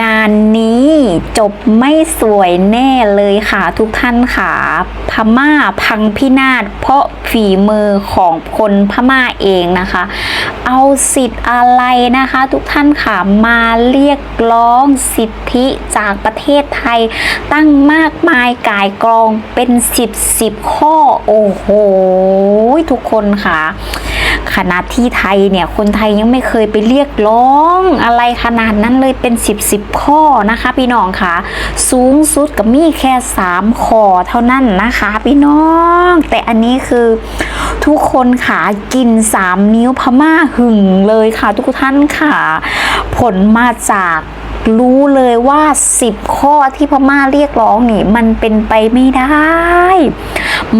งานนี้จบไม่สวยแน่เลยค่ะทุกท่านค่ะ พม่าพังพินาศเพราะฝีมือของคนพม่าเองนะคะ เอาสิทธิ์อะไรนะคะทุกท่านค่ะ มาเรียกร้องสิทธิจากประเทศไทย ตั้งมากมายกายกรองเป็นสิบสิบข้อ โอ้โห ทุกคนค่ะ ขนาดที่ไทยเนี่ยคนไทยยังไม่เคยไปเรียกร้องอะไรขนาดนั้นเลยเป็นสิบสข้อนะคะพี่น้องค่ะสูงสุดกับมีแค่สามข้อเท่านั้นนะคะพี่น้อง แต่อันนี้คือทุกคนค่ะกินสามนิ้วพม่าหึงเลยค่ะทุกท่านค่ะ ผลมาจาก รู้เลยว่า 10 ข้อที่พม่าเรียกร้องนี่ มันเป็นไปไม่ได้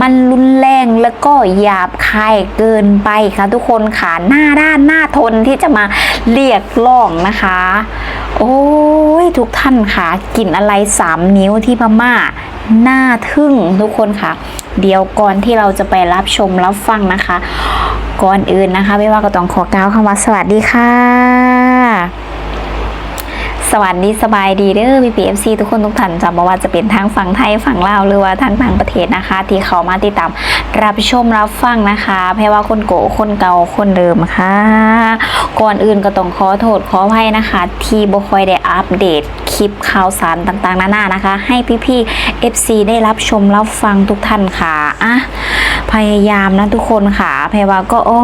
มันรุนแรงแล้วก็หยาบคายเกินไปค่ะทุกคนค่ะหน้าด้านหน้าทนที่จะมาเรียกร้องนะคะ โอ้ยทุกท่านค่ะกลิ่นอะไรสามนิ้วที่พม่าหน้าทึ่งทุกคนค่ะ เดี๋ยวก่อนที่เราจะไปรับชมรับฟังนะคะ ก่อนอื่นนะคะ ไม่ว่าก็ต้องขอกล่าวคำว่าสวัสดีค่ะ สวัสดีสบายดีเด้อ PPFC ทุกคนทุกท่านจะบอกว่าจะเป็นทางฝั่งไทยฝั่งลาวหรือว่าทางต่างประเทศนะคะ ที่เขามาติดตามรับชมรับฟังนะคะแพ่ว่าคนโกคนเก่าคนเดิมค่ะ ก่อนอื่นก็ต้องขอโทษขออภัยนะคะ ที่บ่คอยได้อัปเดตคลิปข่าวสารต่างๆนานานะคะ ให้พี่ๆ FC ได้รับชมรับฟังทุกท่านค่ะอะพยายามนะทุกคนค่ะแพรว่าก็โอ้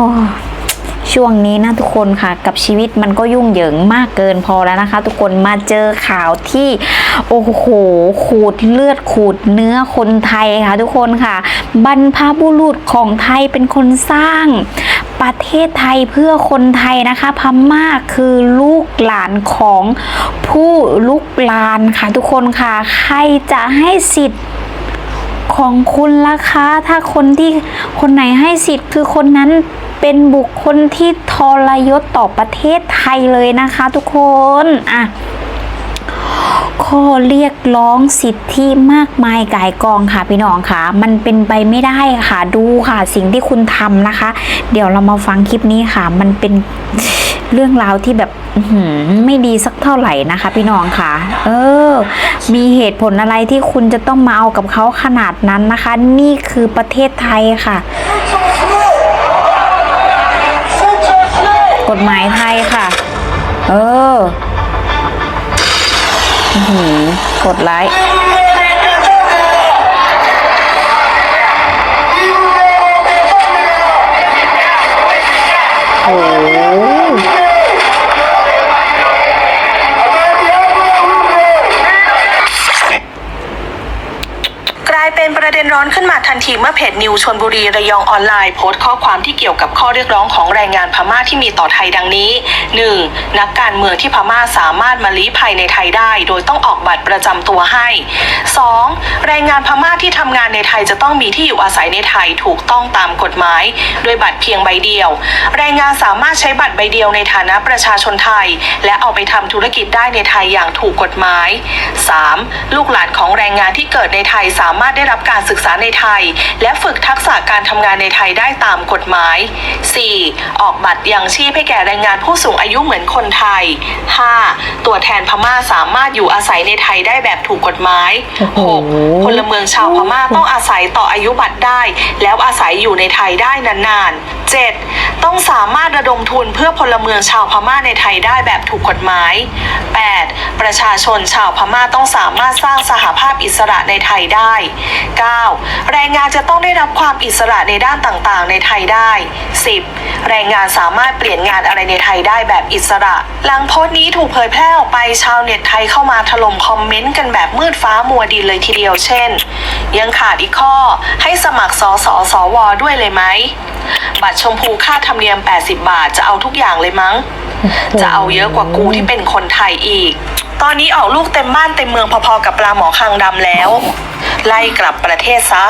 ช่วงนี้นะทุกคนค่ะกับชีวิตมันก็ยุ่งเหยิงมากเกินพอแล้วนะคะ ทุกคนมาเจอข่าวที่โอ้โหขูดเลือดขูดเนื้อคนไทยค่ะ ทุกคนค่ะ บรรพบุรุษของไทยเป็นคนสร้างประเทศไทยเพื่อคนไทยนะคะพม่าคือลูกหลานของผู้ลูกหลานค่ะ ทุกคนค่ะ ใครจะให้สิทธิ์ของคุณล่ะคะ ถ้าคนที่คนไหนให้สิทธิ์คือคนนั้น เป็นบุคคลที่ทรยศต่อประเทศไทยเลยนะคะทุกคนอะข้อเรียกร้องสิทธิมากมายกายกองค่ะพี่น้องค่ะ มันเป็นไปไม่ได้ค่ะดูค่ะสิ่งที่คุณทำนะคะ เดี๋ยวเรามาฟังคลิปนี้ค่ะ มันเป็นเรื่องราวที่แบบไม่ดีสักเท่าไหร่นะคะ พี่น้องค่ะ เออ มีเหตุผลอะไรที่คุณจะต้องมาเอากับเขาขนาดนั้นนะคะ นี่คือประเทศไทยค่ะ หมายไทยค่ะ เออหือกดไลค์โอ้ายเป็นประเด็นร้อนขึ้นมาทันทีเมื่อเพจนิวชนบุรีระยองออนไลน์โพสต์ข้อความที่เกี่ยวกับข้อเรียกร้องของแรงงานพม่าที่มีต่อไทยดังนี้ 1. นักการเมืองที่พม่าสามารถมาลี้ภัยในไทยได้ โดยต้องออกบัตรประจำตัวให้ 2. แรงงานพม่าที่ทำงานในไทยจะต้องมีที่อยู่อาศัยในไทยถูกต้องตามกฎหมายด้วยบัตรเพียงใบเดียว แรงงานสามารถใช้บัตรใบเดียวในฐานะประชาชนไทย และเอาไปทำธุรกิจได้ในไทยอย่างถูกกฎหมาย 3. ลูกหลานของแรงงานที่เกิดในไทยสามารถได้รับการศึกษาในไทย และฝึกทักษะการทำงานในไทยได้ตามกฎหมาย 4. ออกบัตรยังชีพให้แก่แรงงานผู้สูงอายุเหมือนคนไทย 5. ตัวแทนพม่าสามารถอยู่อาศัยในไทยได้แบบถูกกฎหมายโอ้โห 6. พลเมืองชาวพม่าต้องอาศัยต่ออายุบัตรได้ แล้วอาศัยอยู่ในไทยได้นานๆ 7. ต้องสามารถระดมทุนเพื่อพลเมืองชาวพม่าในไทยได้แบบถูกกฎหมาย 8. ประชาชนชาวพม่าต้องสามารถสร้างสหภาพอิสระในไทยได้ 9. แรงงานจะต้องได้รับความอิสระในด้านต่างๆ ในไทยได้ 10. แรงงานสามารถเปลี่ยนงานอะไรในไทยได้แบบอิสระ หลังโพสต์นี้ถูกเผยแพร่ออกไปชาวเน็ตไทยเข้ามาถล่มคอมเมนต์กันแบบมืดฟ้ามัวดินเลยทีเดียวเช่น ยังขาดอีกข้อให้สมัครสสสวด้วยเลยไหมบัตรชมพูค่าธรรมเนียม 80 บาทจะเอาทุกอย่างเลยมั้ง จะเอาเยอะกว่ากูที่เป็นคนไทยอีก ตอนนี้ออกลูกเต็มบ้านเต็มเมืองพอๆกับปลาหมอคางดำแล้ว ไล่กลับประเทศซะ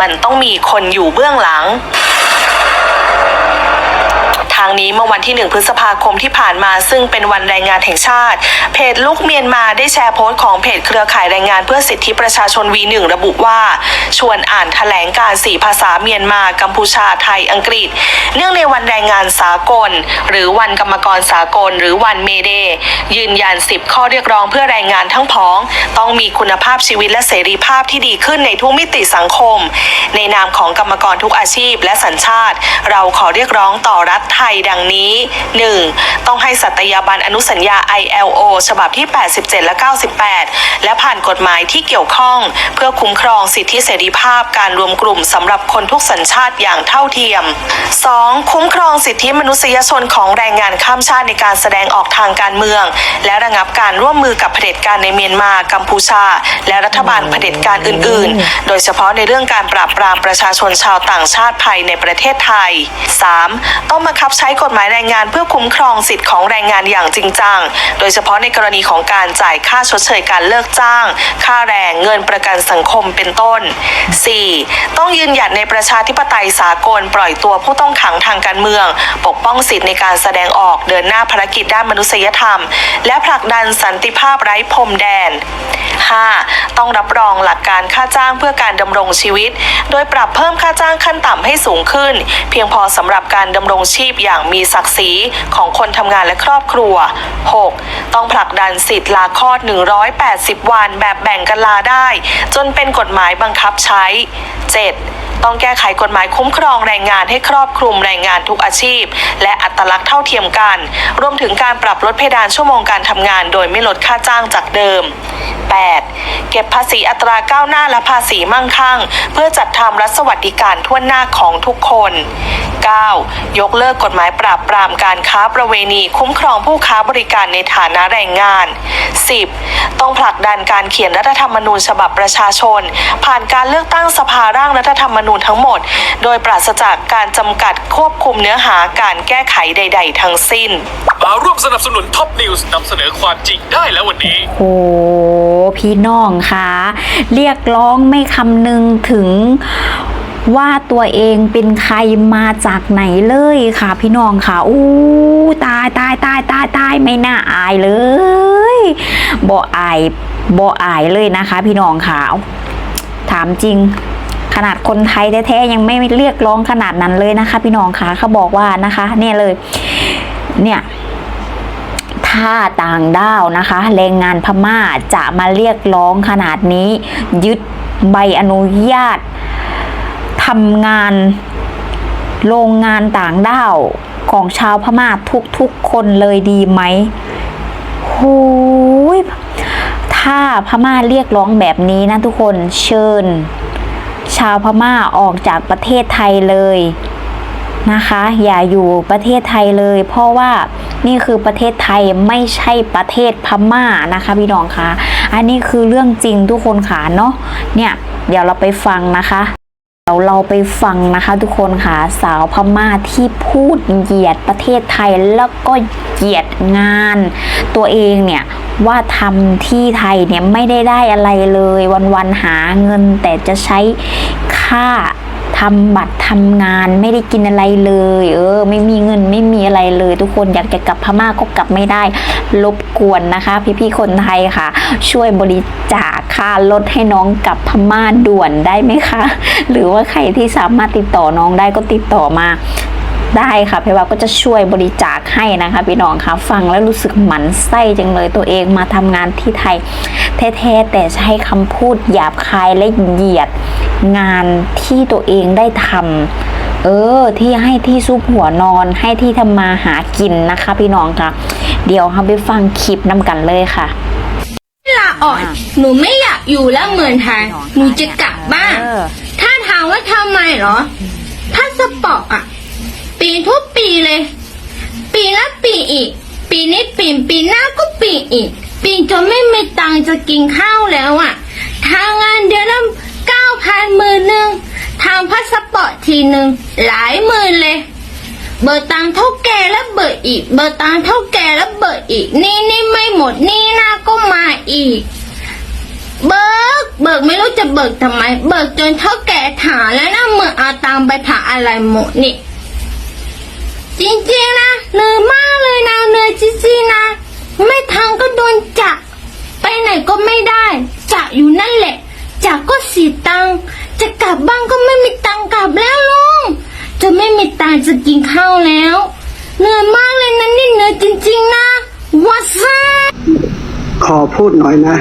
มันต้องมีคนอยู่เบื้องหลัง ททางนี้เมื่อวันที่ 1 พฤษภาคมที่ผ่านมา ซึ่งเป็นวันแรงงานแห่งชาติ เพจลูกเมียนมาได้แชร์โพสต์ของเพจเครือข่ายแรงงานเพื่อสิทธิประชาชน V1 ระบุว่า ชวนอ่านแถลงการสี่ภาษาเมียนมา กัมพูชา ไทย อังกฤษ เนื่องในวันแรงงานสากล หรือวันกรรมกรสากล หรือวันเมเดย์ยืนยัน 10 ข้อเรียกร้องเพื่อแรงงานทั้งพ้อง ต้องมีคุณภาพชีวิตและเสรีภาพที่ดีขึ้นในทุกมิติสังคม ในนามของกรรมกรทุกอาชีพและสัญชาติ เราขอเรียกร้องต่อรัฐไทยดังนี้ 1. ต้องให้สัตยาบันอนุสัญญา ILO ฉบับที่ 87 และ 98 และผ่านกฎหมายที่เกี่ยวข้อง เพื่อคุ้มครองสิทธิเสรีภาพการรวมกลุ่มสำหรับคนทุกสัญชาติอย่างเท่าเทียม 2. คุ้มครองสิทธิมนุษยชนของแรงงานข้ามชาติในการแสดงออกทางการเมือง และระงับการร่วมมือกับเผด็จการในเมียนมากัมพูชา และรัฐบาลเผด็จการอื่น ๆ โดยเฉพาะในเรื่องการปราบปรามประชาชนชาวต่างชาติภายในประเทศไทย 3. ต้องบังคับใช้กฎหมายแรงงานเพื่อคุ้มครองสิทธิของแรงงานอย่างจริงจัง โดยเฉพาะในกรณีของการจ่ายค่าชดเชยการเลิกจ้าง ค่าแรงเงินประกันสังคมเป็นต้น 4. ต้องยืนหยัดในประชาธิปไตยสากลปล่อยตัวผู้ต้องขังทางการเมือง ปกป้องสิทธิในการแสดงออกเดินหน้าภารกิจด้านมนุษยธรรม และผลักดันสันติภาพไร้พรมแดน 5. ต้องรับรองหลักการค่าจ้างเพื่อการดำรงชีวิต โดยปรับเพิ่มค่าจ้างขั้นต่ำให้สูงขึ้น เพียงพอสำหรับการดำรงชีพอย่างมีศักดิ์ศรีของคนทำงานและครอบครัว 6. ต้องผลักดันสิทธิ์ลาคลอด 180 วันแบบแบ่งกันลาได้ จนเป็นกฎหมายบังคับใช้ 7. ต้องแก้ไขกฎหมายคุ้มครองแรงงานให้ครอบคลุมแรงงานทุกอาชีพ และอัตลักษณ์เท่าเทียมกัน รวมถึงการปรับลดเพดานชั่วโมงการทำงาน โดยไม่ลดค่าจ้างจากเดิม 8. เก็บภาษีอัตราก้าวหน้าและภาษีมั่งคั่ง เพื่อจัดทำรัฐสวัสดิการทั่วหน้าของทุกคน 9. ยกเลิกกฎหมายปราบปรามการค้าประเวณีคุ้มครองผู้ค้าบริการในฐานะแรงงาน 10. ต้องผลักดันการเขียนรัฐธรรมนูญฉบับประชาชน ผ่านการเลือกตั้งสภาร่างรัฐธรรมนูญทั้งหมด โดยปราศจากการจำกัดควบคุมเนื้อหาการแก้ไขใด ๆ ทั้งสิ้น มาร่วมสนับสนุนท็อปนิวส์นำเสนอความจริงได้แล้ววันนี้ โอ้พี่น้องคะเรียกร้องไม่คำนึงถึงว่าตัวเองเป็นใครมาจากไหนเลยค่ะ พี่น้องค่ะอู้ตายตายตายตายตายไม่น่าอายเลยบ่อายบ่อายเลยนะคะ พี่น้องค่ะถามจริง ขนาดคนไทยแท้ๆยังไม่เรียกร้องขนาดนั้นเลยนะคะ พี่น้องคะเขาบอกว่านะคะ เนี่ยเลย เนี่ยถ้าต่างด้าวนะคะแรงงานพม่าจะมาเรียกร้องขนาดนี้ ยึดใบอนุญาตทำงานโรงงานต่างด้าวของชาวพม่าทุกๆคนเลยดีไหมโหยถ้าพม่าเรียกร้องแบบนี้นะทุกคนเชิญ ชาวพม่าออกจากประเทศไทยเลยนะคะ อย่าอยู่ประเทศไทยเลย เพราะว่านี่คือประเทศไทยไม่ใช่ประเทศพม่านะคะพี่น้องคะอันนี้คือเรื่องจริงทุกคนค่ะเนาะเนี่ยเดี๋ยวเราไปฟังนะคะ เดี๋ยวเราไปฟังนะคะทุกคนค่ะสาวพม่าที่พูดเหยียดประเทศไทยแล้วก็เหยียดงาน ตัวเองเนี่ยว่าทำที่ไทยเนี่ยไม่ได้ได้อะไรเลย วันๆหาเงินแต่จะใช้ค่า ทำบัตรทำงานไม่ได้กินอะไรเลย เออ ไม่มีเงินไม่มีอะไรเลย ทุกคนอยากจะกลับพม่าก็กลับไม่ได้รบกวนนะคะ พี่ๆคนไทยค่ะ ช่วยบริจาคค่ารถให้น้องกลับพม่าด่วนได้ไหมคะ หรือว่าใครที่สามารถติดต่อน้องได้ก็ติดต่อมาได้ค่ะพี่ว่าก็จะช่วยบริจาคให้นะคะพี่น้องคะฟังแล้วรู้สึกหมันไส้จังเลยตัวเองมาทำงานที่ไทยแท้ๆแต่ใช้คำพูดหยาบคายและเหยียด งานที่ตัวเองได้ทำเออ ที่ให้ที่ซุปหัวนอน ให้ที่ทำมาหากินนะคะ พี่น้องคะเดี๋ยวเราไปฟังคลิปนำกันเลยค่ะลาออกหนูไม่อยากอยู่แล้วเมืองไทยหนูจะกลับบ้านเออถ้าถามว่าทำไมเหรอพาสปอร์ตอะ ปีทุกปีเลย ปีละปีอีก ปีนี้ปีปีหน้าก็ปีอีก ปีจนไม่มีตังค์จะกินข้าวแล้วอะทางงานเดือนละเก้า พันมื่นหนึ่งทางพาสปอร์ตทีหนึ่งหลายหมื่นเลย เบิกตังเท่าแก่แล้วเบิกอีก เบิกตังเท่าแก่แล้วเบิกอีก นี่นี่ไม่หมดนี่หน้าก็มาอีก เบิกเบิกไม่รู้จะเบิกทำไม เบิกจนเท่าแก่ถาแล้วนะเมื่อเอาตังไปผ่าอะไรหมดนี่ จริงๆนะเหนื่อยมากเลยนะเหนื่อยจริงๆนะ ไม่ทางก็โดนจับไปไหนก็ไม่ได้จับอยู่นั่นแหละ จับก็เสียตังค์จะกลับบ้านก็ไม่มีตังค์กลับแล้วลุงจะไม่มีตังจะกินข้าวแล้วเหนื่อยมากเลยนะนี่เหนื่อยจริง ๆ นะวัซ่ขอพูดหน่อยนะ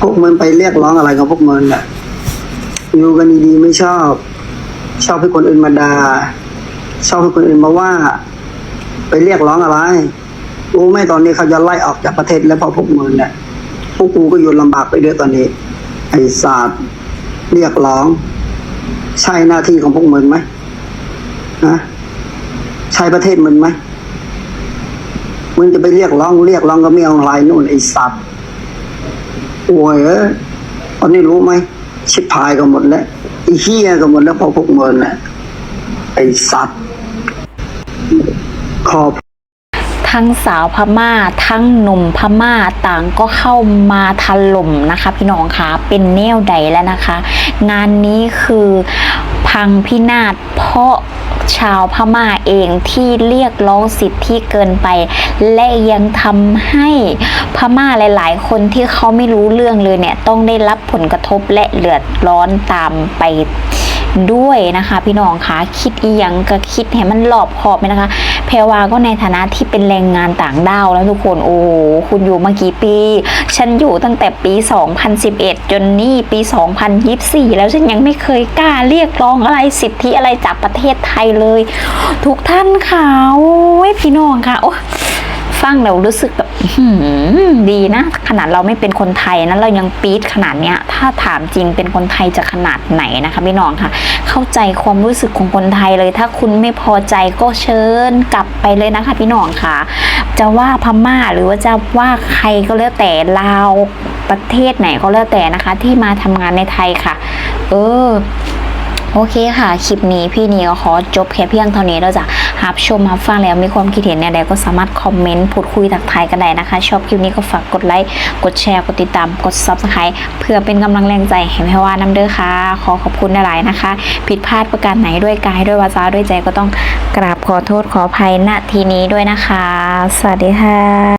พวกมันไปเรียกร้องอะไรกับพวกมันน่ะอยู่กันดีๆไม่ชอบ ชอบให้คนอื่นมาดา่าชอบให้คนอื่นมาว่า ไปเรียกร้องอะไรรู้ไหมตอนนี้เขาจะไล่ออกจากประเทศแล้วเพราะพวกมึงเนี่ยพวกกูก็อยู่ลำบากไปด้วยตอนนี้ ไอศาสตร์เรียกร้อง ใช่หน้าที่ของพวกมึงไหมนะใช่ประเทศมึงไหมมึงจะไปเรียกร้องเรียกร้องก็ไม่เอาไรนู่นไอสัตว์โอ้ยเอ้ยตอนนี้รู้ไหมชิบหายกันหมดแล้วไอเฮียกันหมดแล้วพอพวกมึงนะไอสัตว์ขอบ ทั้งสาวพม่า ทั้งหนุ่มพม่าต่างก็เข้ามาถล่มนะคะ พี่น้องคะเป็นแนวใดแล้วนะคะ งานนี้คือพังพินาศเพราะชาวพม่าเองที่เรียกร้องสิทธิเกินไป และยังทำให้พม่าหลาย ๆ คนที่เขาไม่รู้เรื่องเลยเนี่ยต้องได้รับผลกระทบและเลือดร้อนตามไปด้วยนะคะ พี่น้องคะคิดอียังก็คิดให้มันรอบคอบไปนะคะ พรวาก็ในฐานะที่เป็นแรงงานต่างด้าวแล้วทุกคนโอ้โหคุณอยู่มากี่ปี ฉันอยู่ตั้งแต่ปี 2011 จนนี่ปี 2024 แล้วฉันยังไม่เคยกล้าเรียกร้องอะไรสิทธิอะไรจากประเทศไทยเลย ทุกท่านค่ะโอ้ยพี่น้องค่ะโอ้ ฟังแล้วรู้สึกแบบดีนะ ขนาดเราไม่เป็นคนไทยนะเรายังปี๊ดขนาดเนี้ย ถ้าถามจริงเป็นคนไทยจะขนาดไหนนะคะพี่น้องค่ะ เข้าใจความรู้สึกของคนไทยเลย ถ้าคุณไม่พอใจก็เชิญกลับไปเลยนะคะพี่น้องค่ะ จะว่าพม่าหรือว่าจะว่าใครก็แล้วแต่ลาวประเทศไหนก็แล้วแต่นะคะ ที่มาทำงานในไทยค่ะ เออโอเคค่ะ คลิปนี้พี่นีก็ขอจบแค่เพียงเท่านี้แล้วจ้ะ รับชมมาฟังแล้วมีความคิดเห็นเนี่ยใดก็สามารถคอมเมนต์พูดคุยทักทายกันได้นะคะ ชอบคลิปนี้ก็ฝากกดไลค์กดแชร์กดติดตามกด subscribe เพื่อเป็นกำลังแรงใจให้แม่ว่าน้ำเด้อค่ะ ขอขอบคุณหลายนะคะ ผิดพลาดประการไหนด้วยกายด้วยวาจาด้วยใจก็ต้องกราบขอโทษขออภัยณทีนี้ด้วยนะคะ สวัสดีค่ะ